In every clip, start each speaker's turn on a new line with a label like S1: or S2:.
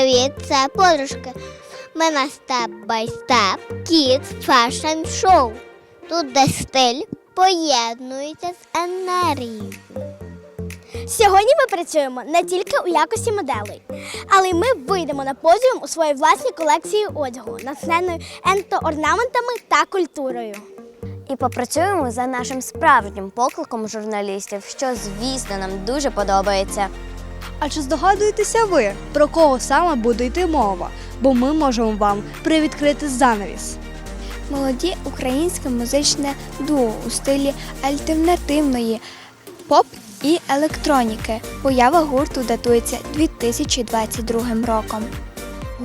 S1: Привіт! Це подружки. Ми на Step by Step Kids Fashion Show. Тут де стиль поєднується з енергією.
S2: Сьогодні ми працюємо не тільки у якості моделей, але й ми вийдемо на подіум у своїй власній колекції одягу, натхненою ентоорнаментами та культурою.
S3: І попрацюємо за нашим справжнім покликом журналістів, що, звісно, нам дуже подобається.
S4: А чи здогадуєтеся ви, про кого саме буде йти мова? Бо ми можемо вам привідкрити занавіс.
S5: молоді українське музичне дуо у стилі альтернативної поп і електроніки. Поява гурту датується 2022 роком.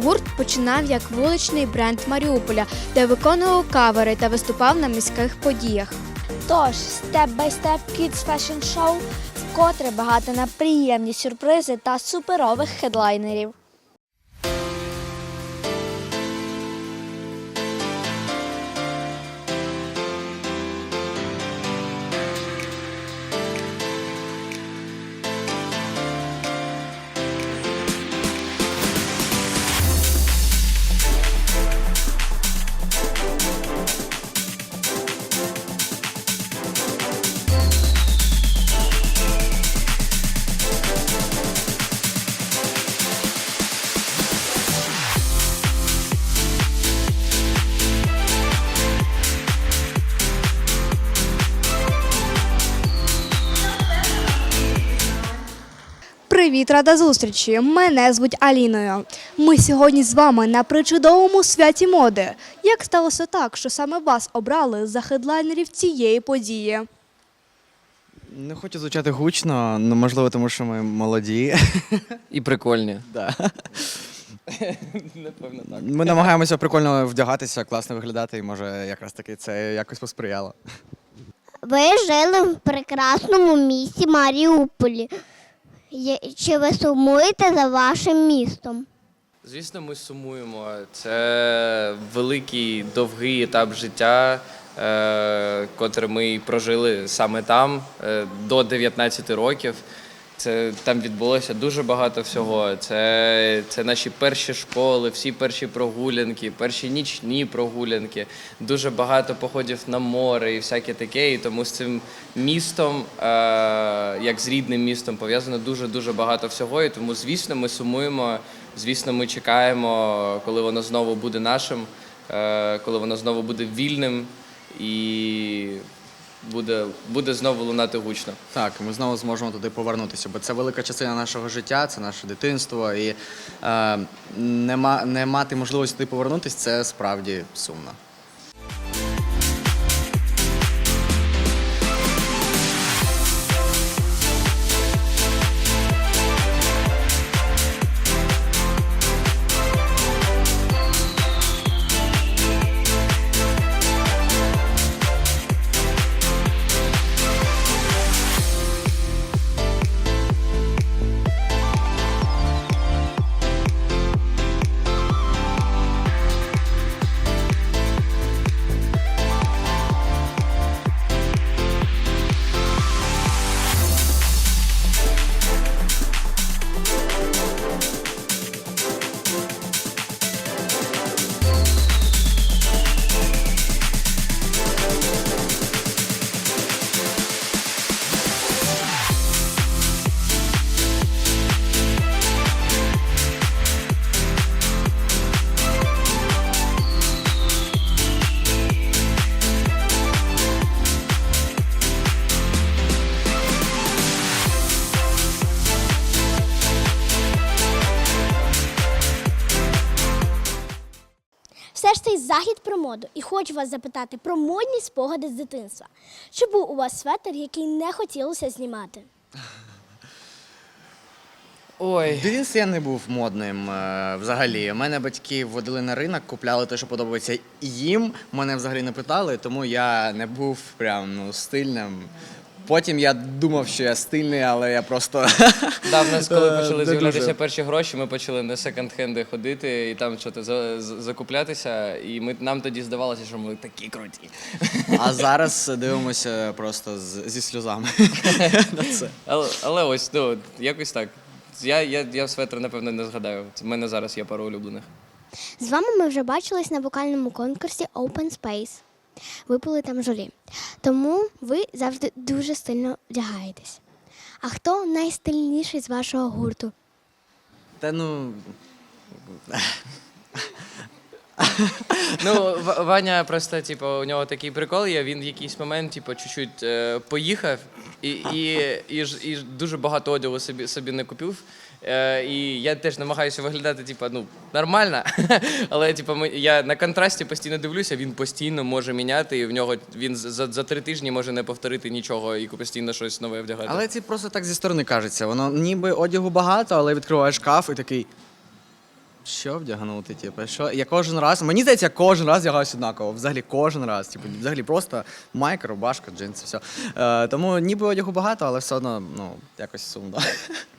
S6: Гурт починав як вуличний бренд Маріуполя, де виконував кавери та виступав на міських подіях.
S2: Тож, Step Kids Fashion Show вкотре багато на приємні сюрпризи та суперових хедлайнерів.
S4: Привіт, рада зустрічі! Мене звуть Аліною. Ми сьогодні з вами на причудовому святі моди. Як сталося так, що саме вас обрали за хедлайнерів цієї події?
S7: Не хочу звучати гучно, ну можливо, тому що ми молоді.
S8: І прикольні.
S7: Да.
S8: Напевно, так.
S7: Ми намагаємося прикольно вдягатися, класно виглядати, і може якраз таки це якось посприяло.
S1: Ви жили в прекрасному місті Маріуполі. Чи ви сумуєте за вашим містом?
S8: Звісно, ми сумуємо. Це великий довгий етап життя, е, котре ми прожили саме там е, до 19 років. Це там відбулося дуже багато всього. Це, це наші перші школи, всі перші прогулянки, перші нічні прогулянки, дуже багато походів на море і всяке таке. І тому з цим містом, е, як з рідним містом, пов'язано дуже дуже багато всього. І тому, звісно, ми сумуємо. Звісно, ми чекаємо, коли воно знову буде нашим, е, коли воно знову буде вільним і буде, буде знову лунати гучно.
S7: Так, ми знову зможемо туди повернутися, бо це велика частина нашого життя, це наше дитинство. І е, не, не мати можливості туди повернутися це справді сумно.
S2: Захід про моду, і хочу вас запитати про модні спогади з дитинства. Чи був у вас светр, який не хотілося знімати?
S8: Ой.
S7: В дитинстві я не був модним е, взагалі. Мене батьки водили на ринок, купляли те, що подобається їм. Мене взагалі не питали, тому я не був прям ну, стильним. Потім я думав, що я стильний, але я просто
S8: Да, в нас коли
S7: Е,
S8: почали з'являтися перші гроші, ми почали на секонд-хенди ходити і там щось за, за- закуплятися. І ми, нам тоді здавалося, що ми такі круті.
S7: А зараз дивимося просто з, зі сльозами на це.
S8: Але, але ось ну, якось так. я, я, я светр, напевно, не згадаю. У мене зараз є пару улюблених.
S9: З вами ми вже бачились на вокальному конкурсі Open Space. Ви були там журі. Тому ви завжди дуже стильно вдягаєтесь. А хто найстильніший з вашого гурту?
S7: Та ну.
S8: Ну, Ваня просто, типу, у нього такий прикол є, він в якийсь момент, типу, чуть-чуть е, поїхав і, і, і, і дуже багато одягу собі, собі не купив. Е, і я теж намагаюся виглядати, типу, ну, нормально. Але типу, я на контрасті постійно дивлюся, він постійно може міняти, і в нього він за, за три тижні може не повторити нічого і постійно щось нове вдягати.
S7: Але це просто так зі сторони кажеться. Воно ніби одягу багато, але відкриваєш шкаф і такий. Що вдягнути? Типу, що? Я кожен раз. Мені здається, я кожен раз вдягаюся однаково. Взагалі кожен раз. Типу, взагалі просто майка, рубашка, джинси, все. Е, тому ніби одягу багато, але все одно ну, якось сумно.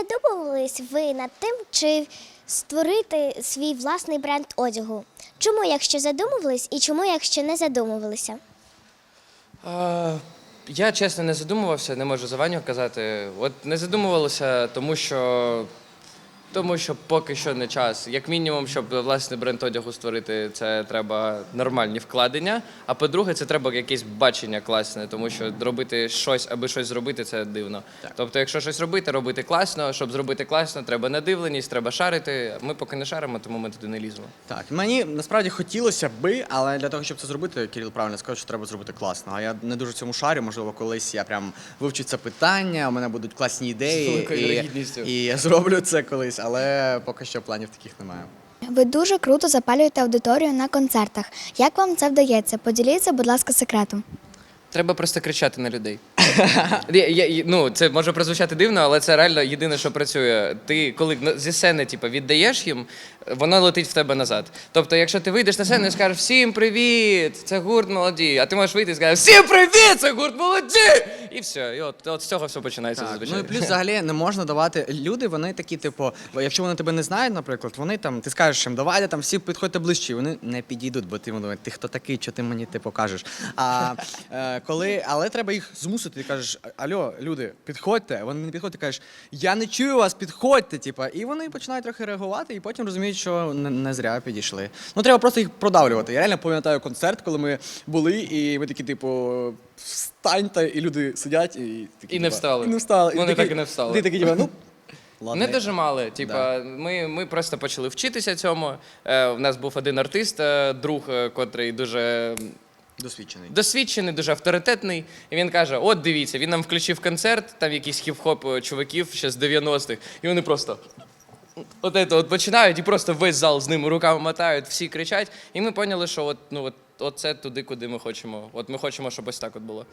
S9: задумувались ви над тим, чи створити свій власний бренд одягу? Чому, якщо задумувались, і чому, якщо не задумувалися?
S8: Е, Я чесно не задумувався, не можу за Ваню казати. От не задумувалося, тому що. Тому що поки що не час. Як мінімум, щоб власний бренд одягу створити, це треба нормальні вкладення. А по-друге, це треба якесь бачення класне, тому що робити щось, аби щось зробити, це дивно. Тобто, якщо щось робити, робити класно. Щоб зробити класно, треба надивленість, треба шарити. Ми поки не шаримо, тому ми туди не ліземо.
S7: Так, мені насправді хотілося би, але для того, щоб це зробити, Кирил правильно сказав, що треба зробити класно. А я не дуже в цьому шарю, можливо, колись я прям вивчу це питання, у мене будуть класні ідеї. І, і я зроблю це колись, але поки що планів таких немає.
S5: Ви дуже круто запалюєте аудиторію на концертах. Як вам це вдається? Поділіться, будь ласка, секретом.
S8: Треба просто кричати на людей. Я- я- ну, це може прозвучати дивно, але це реально єдине, що працює. Ти коли на- зі сцени типу, віддаєш їм, воно летить в тебе назад. Тобто, якщо ти вийдеш на сцену і скажеш всім привіт, це гурт молоді, а ти можеш вийти і сказати всім привіт, це гурт молоді! І все. І от, от з цього все починається
S7: Так,
S8: зазвичай.
S7: ну і плюс взагалі не можна давати. Люди, вони такі, типу, якщо вони тебе не знають, наприклад, вони там, ти скажеш їм, давайте там всі підходьте ближче, і вони не підійдуть, бо ти думаєш, ти хто такий, що ти мені ти покажеш. А е, коли, але треба їх змусити, ти кажеш, альо, люди, підходьте. Вони не підходять, ти кажеш, я не чую вас, підходьте. Типу, і вони починають трохи реагувати, і потім розуміють, що не, не зря підійшли. Ну треба просто їх продавлювати. Я реально пам'ятаю концерт, коли ми були, і ми такі, типу, встаньте, і люди сидять і такі.
S8: І не
S7: типа,
S8: встали.
S7: І не встали.
S8: Вони
S7: такі-
S8: так і не встали.
S7: Ти такі, типа, ну. Ладно.
S8: Не дожимали. Типа, ми, ми просто почали вчитися цьому. Е, у нас був один артист, е, друг, е, котрий дуже
S7: Досвідчений.
S8: досвідчений, дуже авторитетний. І він каже: От дивіться, він нам включив концерт, там якийсь хіп-хоп е, чуваків ще з 90-х, і вони просто. От це от починають і просто весь зал з ними руками мотають, всі кричать. І ми поняли, що от, ну, от, от це туди, куди ми хочемо. От ми хочемо, щоб ось так от було.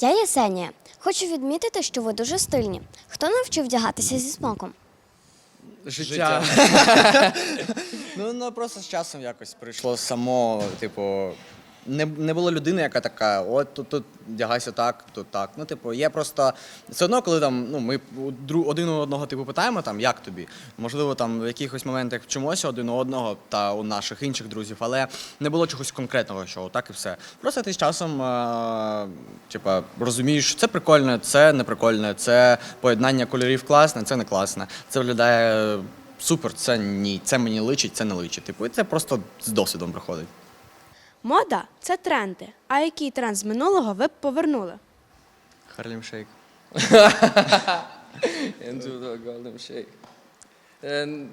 S10: Я Єсенія. Хочу відмітити, що ви дуже стильні. Хто навчив вдягатися зі смоком?
S7: Життя. ну, ну просто з часом якось прийшло само, типу. Не, не було людини, яка така, от тут, тут вдягайся так, тут так. Ну, типу, є просто все одно, коли там ну, ми один у одного типу питаємо, там, як тобі. Можливо, там в якихось моментах вчимося один у одного та у наших інших друзів, але не було чогось конкретного, що так і все. Просто ти з часом е, типа, розумієш, це прикольно, це не прикольно, це поєднання кольорів класне, це не класне. Це виглядає супер, це ні, це мені личить, це не личить. Типу, це просто з досвідом приходить.
S11: Мода це тренди. А який тренд з минулого ви б повернули?
S7: Харлім Шейк.
S8: Е, н-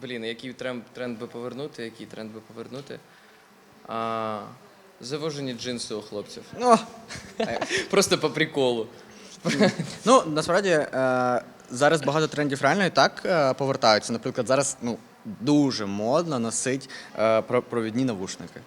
S8: Блін, який тренд, тренд би повернути, який тренд би повернути? А, завожені джинси у хлопців.
S7: Ну,
S8: Просто по приколу.
S7: ну насправді е, зараз багато трендів реально і так е, повертаються. Наприклад, зараз ну, дуже модно носить е, про- провідні навушники.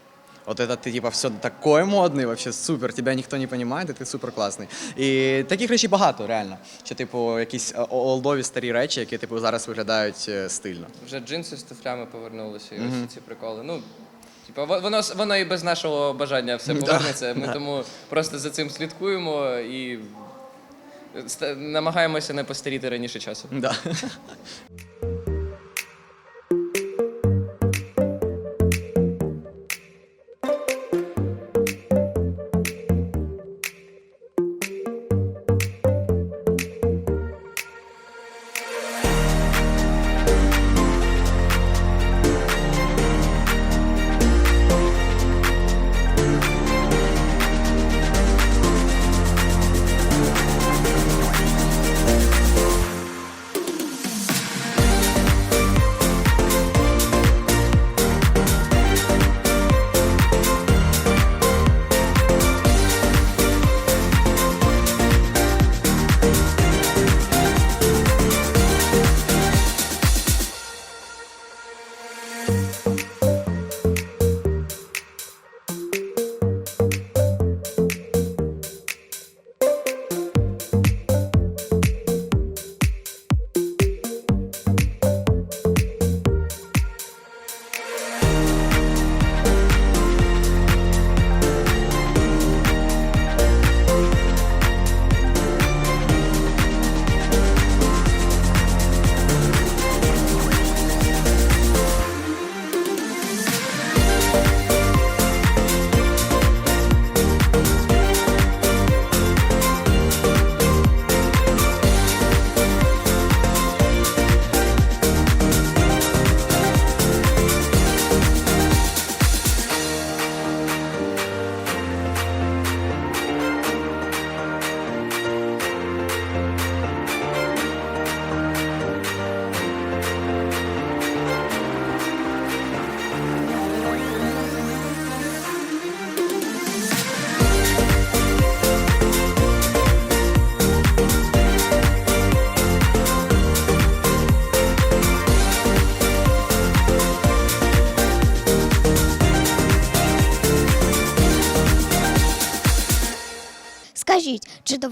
S7: Вот это ты типа все такой модний, вообще супер, тебе ніхто не розуміє, ти супер класний. І таких речей багато, реально. Що, типу, якісь е, олдові старі речі, які типу зараз виглядають е, стильно.
S8: Вже джинси з туфлями повернулися, і ось ці приколи. Ну, типа, воно, воно і без нашого бажання все повернеться. Ми
S7: да.
S8: тому просто за цим слідкуємо і намагаємося не постаріти раніше часу.
S7: Да.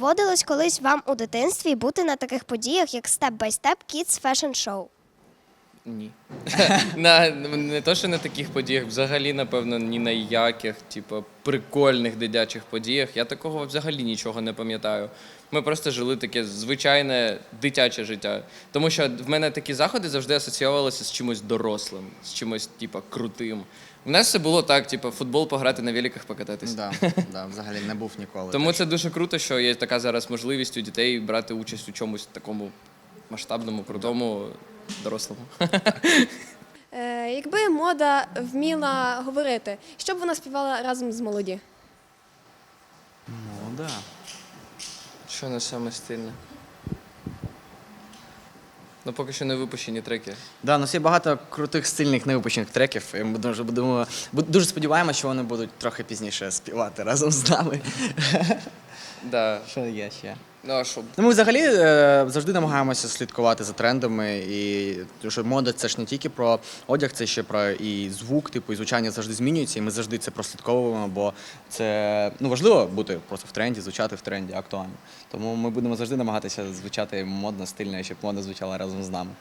S9: доводилось колись вам у дитинстві бути на таких подіях, як Step by Step Kids Fashion Show?
S8: Ні. на, не то, що на таких подіях, взагалі, напевно, ні на яких, типу, прикольних дитячих подіях. Я такого взагалі нічого не пам'ятаю. Ми просто жили таке звичайне дитяче життя. Тому що в мене такі заходи завжди асоціювалися з чимось дорослим, з чимось, типу, крутим. У нас все було так, типу, футбол пограти на великах покататись.
S7: Да, да, взагалі не був ніколи.
S8: Тому
S7: так
S8: це дуже круто, що є така зараз можливість у дітей брати участь у чомусь такому масштабному, крутому, дорослому.
S12: Е, якби мода вміла говорити, що б вона співала разом з молоді?
S7: Ну, да.
S8: Що не саме стильне? Ну, поки що не випущені треки.
S7: Да, у нас є багато крутих стильних невипущених треків. І ми дуже будемо бу- дуже сподіваємося, що вони будуть трохи пізніше співати разом з нами.
S8: Да.
S7: Що є ще?
S8: Ну, а що?
S7: Ну, ми взагалі е, завжди намагаємося слідкувати за трендами, і тому що мода це ж не тільки про одяг, це ще про і звук, типу, і звучання завжди змінюється, і ми завжди це прослідковуємо, бо це ну важливо бути просто в тренді, звучати в тренді актуально. Тому ми будемо завжди намагатися звучати модно, стильно, і щоб мода звучала разом з нами.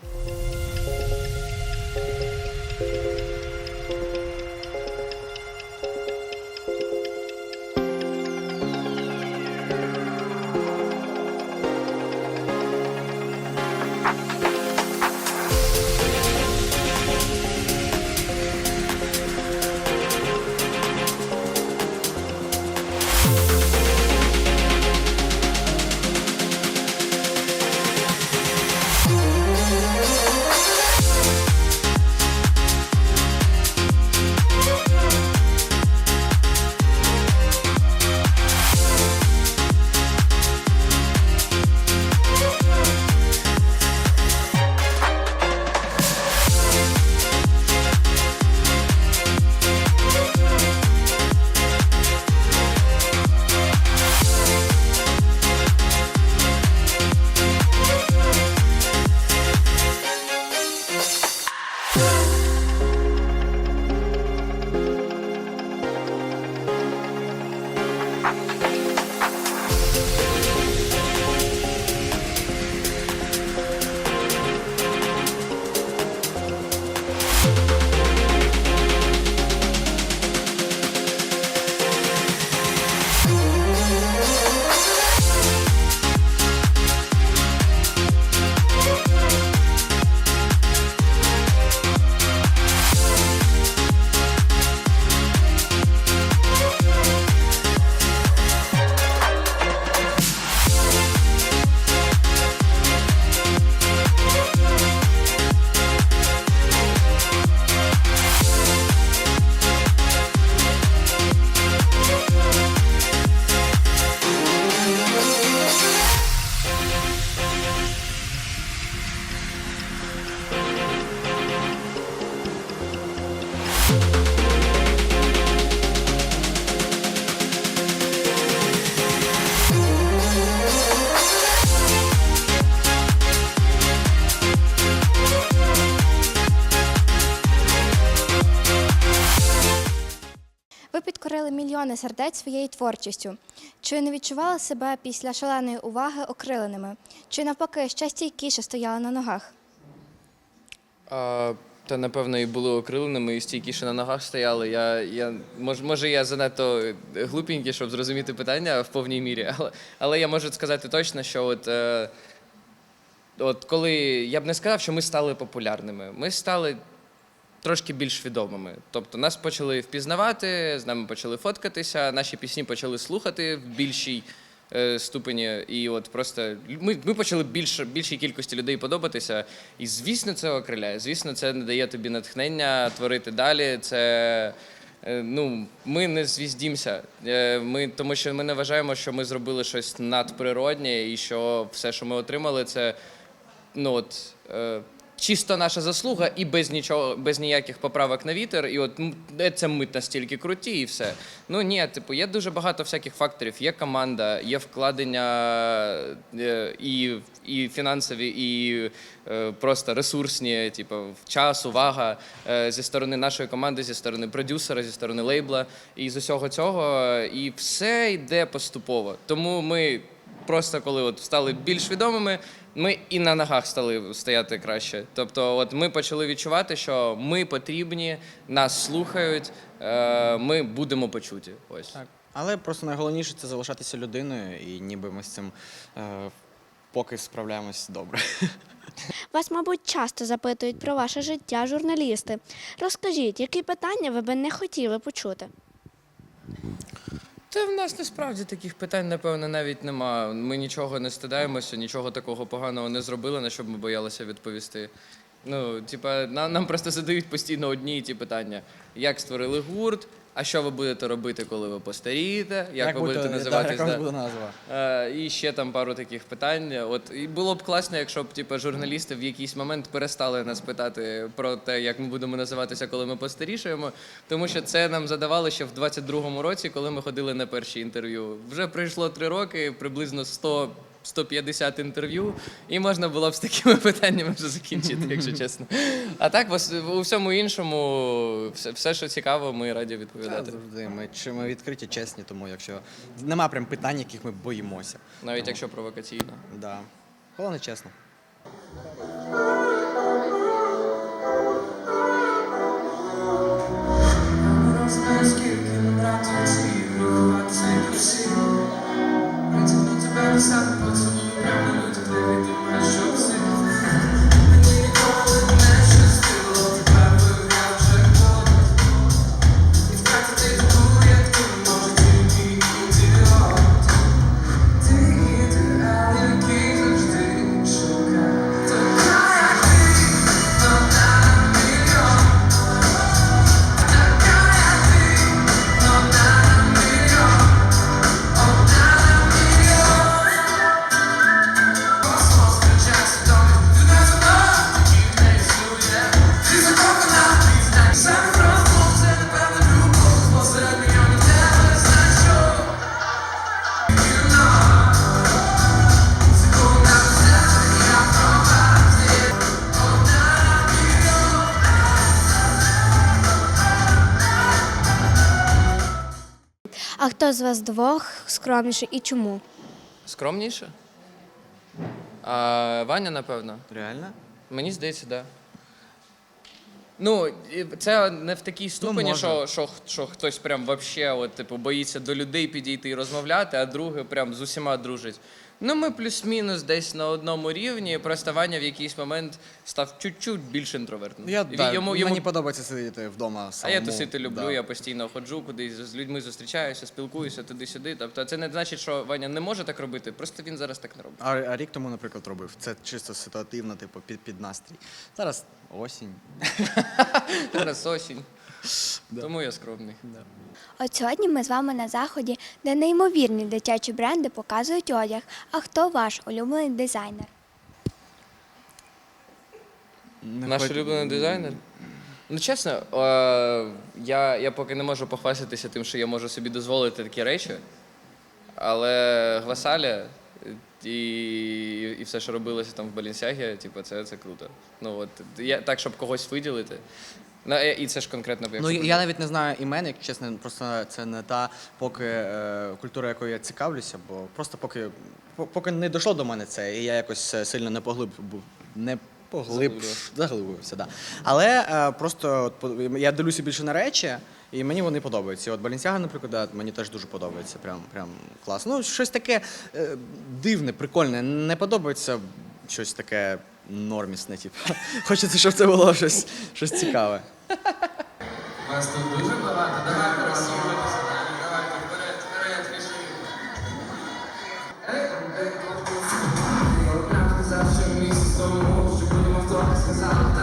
S11: Сердець своєю творчістю. Чи не відчували себе після шаленої уваги окриленими? Чи навпаки ще стійкіше стояли на ногах?
S8: А, та напевно і були окриленими, і стійкіше на ногах стояли. Я, я, мож, може, я занадто глупенький, щоб зрозуміти питання в повній мірі, але, але я можу сказати точно, що от, е, от коли я б не сказав, що ми стали популярними, ми стали трошки більш відомими. Тобто нас почали впізнавати, з нами почали фоткатися, наші пісні почали слухати в більшій е, ступені. І от просто ми, ми почали більше, більшій кількості людей подобатися. І звісно, це окриляє. Звісно, це не дає тобі натхнення творити далі. Це. е, Ну, ми не звіздімося. Е, Ми, тому що ми не вважаємо, що ми зробили щось надприроднє, і що все, що ми отримали, це ну от е, чисто наша заслуга і без нічого, без ніяких поправок на вітер. І от це ми настільки круті, і все. Ну ні, типу, є дуже багато всяких факторів. Є команда, є вкладення е, і, і фінансові, і е, просто ресурсні, типу, час, увага е, зі сторони нашої команди, зі сторони продюсера, зі сторони лейбла. І з усього цього, і все йде поступово. Тому ми просто коли от стали більш відомими, ми і на ногах стали стояти краще. Тобто, от ми почали відчувати, що ми потрібні, нас слухають, е, ми будемо почуті. Ось.
S7: Так. Але просто найголовніше це залишатися людиною, і ніби ми з цим е, поки справляємось добре.
S11: Вас, мабуть, часто запитують про ваше життя журналісти. Розкажіть, які питання ви би не хотіли почути?
S8: Та в нас насправді таких питань, напевно, навіть нема. Ми нічого не стидаємося, нічого такого поганого не зробили, на що б ми боялися відповісти. Ну, типа, нам, нам просто задають постійно одні і ті питання: як створили гурт, А що ви будете робити, коли ви постарієте? Як, ви будете
S7: буде-
S8: називатись?
S7: Да,
S8: да?
S7: буде назва?
S8: Е, і ще там пару таких питань. От і було б класно, якщо б типу, журналісти в якийсь момент перестали нас питати про те, як ми будемо називатися, коли ми постарішаємо. Тому що це нам задавали ще в 22-му році, коли ми ходили на перші інтерв'ю. Вже пройшло три роки, приблизно 100 150 інтерв'ю, і можна було б з такими питаннями вже закінчити, якщо чесно. А так, у всьому іншому, все, все, що цікаво, ми раді відповідати.
S7: завжди. Ми, чи ми відкриті, чесні, тому якщо нема прям питань, яких ми боїмося.
S8: Навіть якщо провокаційно.
S7: Да. Головне чесно.
S9: А хто з вас двох скромніше і чому?
S8: Скромніше? А, Ваня, напевно.
S7: Реально?
S8: Мені здається, так. Да. Ну, це не в такій ступені,
S7: ну,
S8: що, що, що хтось прям вообще, от, типу, боїться до людей підійти і розмовляти, а другий прям з усіма дружить. Ну, ми плюс-мінус десь на одному рівні. Просто Ваня в якийсь момент став чуть-чуть більш інтровертним.
S7: Я, да,
S8: йому, йому...
S7: Мені подобається сидіти вдома
S8: А я тусити люблю,
S7: да.
S8: я постійно ходжу кудись з людьми зустрічаюся, спілкуюся туди-сюди. Тобто це не значить, що Ваня не може так робити, просто він зараз так не робить.
S7: А, а рік тому, наприклад, робив. Це чисто ситуативно, типу, під, під настрій. Зараз осінь.
S8: Зараз осінь. Тому я скромний.
S5: От сьогодні ми з вами на заході, де неймовірні дитячі бренди показують одяг. А хто ваш улюблений дизайнер?
S7: Не
S8: Наш
S7: хоч-
S8: улюблений дизайнер. Ну, чесно, е, я, я поки не можу похвастатися тим, що я можу собі дозволити такі речі. Але Гвасаля і, і все, що робилося там в Балінсягі, типу, це, це круто. Ну, от, я, так, щоб когось виділити. Ну, е, і це ж конкретно
S7: Ну,
S8: якщо
S7: я навіть не знаю імен, як чесно, просто це не та поки е, культура, якою я цікавлюся, бо просто поки, по- поки не дійшло до мене це, і я якось е, сильно не поглиб, бу- не поглиб, заглибився, да. Але е, просто от, по- я дивлюся більше на речі, і мені вони подобаються. І От Балінсяга, наприклад, да, мені теж дуже подобається. Прям, прям класно. Ну, щось таке е, дивне, прикольне. Не подобається щось таке нормісне, типу. Хочеться, щоб це було щось, щось цікаве.
S13: Вас тут дуже багато, давайте розсовуйтеся, давайте вперед, вперед, пішли. Сказав, що місяць тому, що будемо в сказали,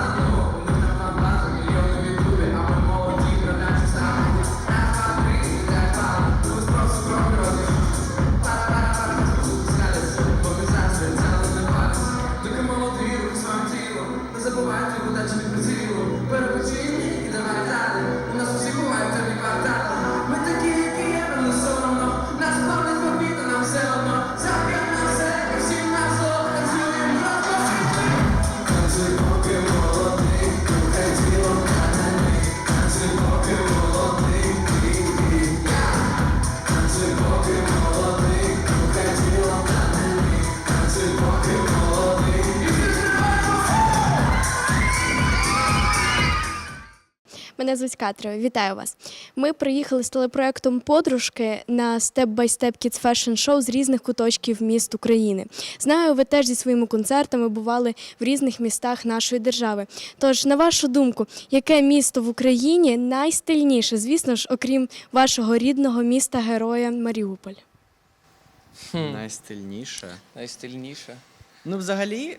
S11: Мене вітаю вас. Ми приїхали з телепроектом Подружки на Step by Step Kids Fashion Show з різних куточків міст України. Знаю, ви теж зі своїми концертами бували в різних містах нашої держави. Тож, на вашу думку, яке місто в Україні найстильніше, звісно ж, окрім вашого рідного міста героя Маріуполь?
S7: Найстильніше.
S8: найстильніше.
S7: Ну, взагалі,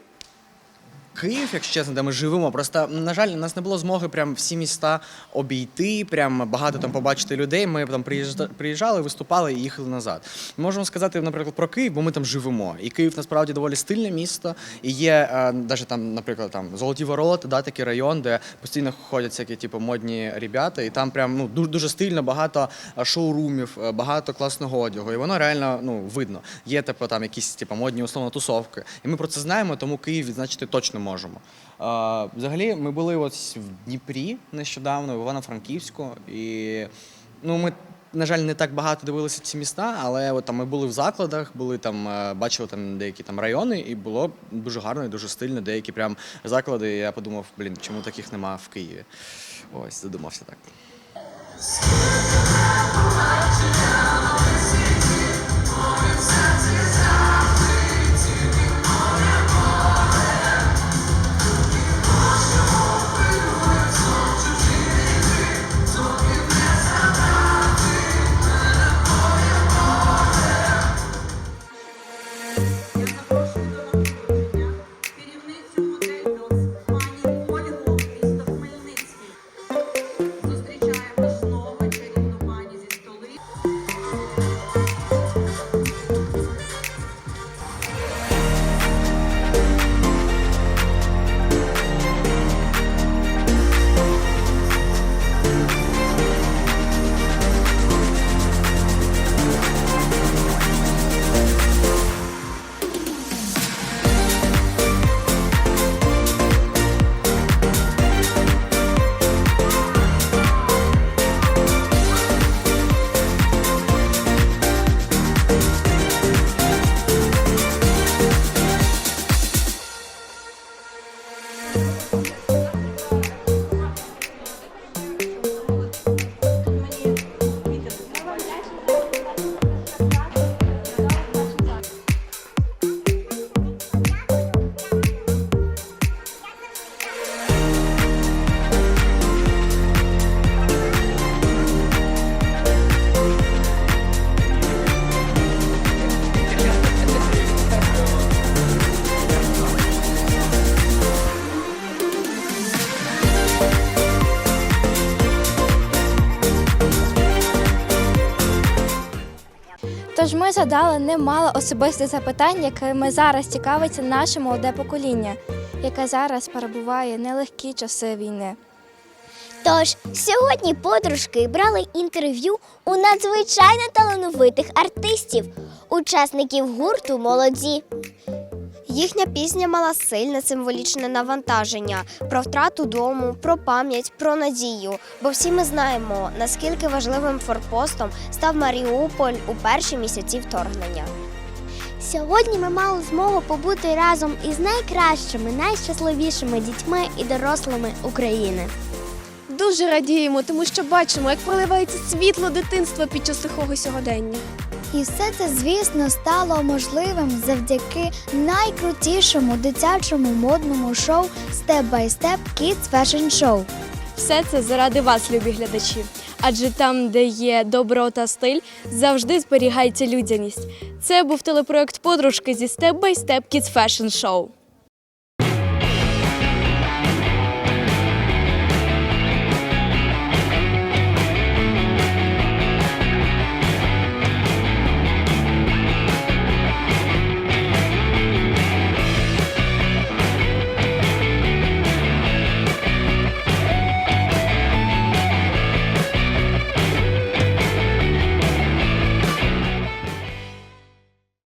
S7: Київ, якщо чесно, де ми живемо. Просто, на жаль, у нас не було змоги прям всі міста обійти, прям багато там побачити людей. Ми там приїжджа- приїжджали, виступали і їхали назад. Можемо сказати, наприклад, про Київ, бо ми там живемо. І Київ насправді доволі стильне місто. І є е, навіть там, наприклад, там Золоті Ворота, да, такий район, де постійно ходять всякі типу модні ребята, і там прям ну дуже, дуже стильно, багато е, шоурумів, е, багато класного одягу. І воно реально ну видно. Є типу там якісь типу модні условно тусовки. І ми про це знаємо, тому Київ відзначити точно можемо. Взагалі, ми були ось в Дніпрі нещодавно, в Івано-Франківську, і ну ми. На жаль, не так багато дивилися ці міста, але от там ми були в закладах, були там, е, бачили там деякі там райони, і було дуже гарно і дуже стильно. Деякі прям заклади. і Я подумав, блін, чому таких нема в Києві? Ось, задумався так.
S14: Задали немало особистих запитань, якими зараз цікавиться наше молоде покоління, яке зараз перебуває нелегкі часи війни.
S9: Тож сьогодні подружки брали інтерв'ю у надзвичайно талановитих артистів, учасників гурту молоді.
S10: Їхня пісня мала сильне символічне навантаження про втрату дому, про пам'ять, про надію. Бо всі ми знаємо, наскільки важливим форпостом став Маріуполь у перші місяці вторгнення.
S5: Сьогодні ми мали змогу побути разом із найкращими, найщасливішими дітьми і дорослими України.
S12: Дуже радіємо, тому що бачимо, як проливається світло дитинства під час лихого сьогодення.
S5: І все це, звісно, стало можливим завдяки найкрутішому дитячому модному шоу Step by Step Kids Fashion Show.
S11: Все це заради вас, любі глядачі. Адже там, де є добро та стиль, завжди зберігається людяність. Це був телепроект подружки зі Step by Step Kids Fashion Show.